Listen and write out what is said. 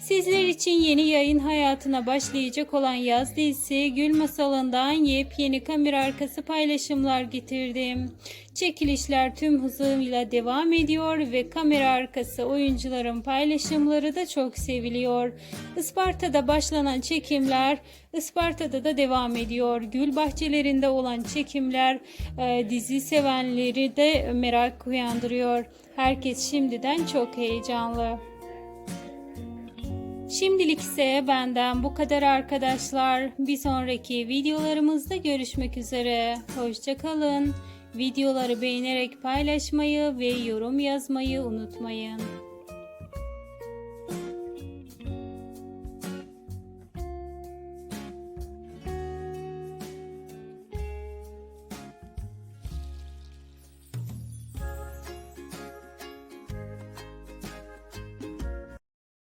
Sizler için yeni yayın hayatına başlayacak olan yaz dizisi Gül Masalı'ndan yepyeni kamera arkası paylaşımlar getirdim. Çekilişler tüm hızıyla devam ediyor ve kamera arkası oyuncuların paylaşımları da çok seviliyor. Isparta'da başlanan çekimler Isparta'da da devam ediyor. Gül bahçelerinde olan çekimler e, dizi sevenleri de merak uyandırıyor. Herkes şimdiden çok heyecanlı. Şimdilik ise benden bu kadar arkadaşlar. Bir sonraki videolarımızda görüşmek üzere. Hoşçakalın. Videoları beğenerek paylaşmayı ve yorum yazmayı unutmayın.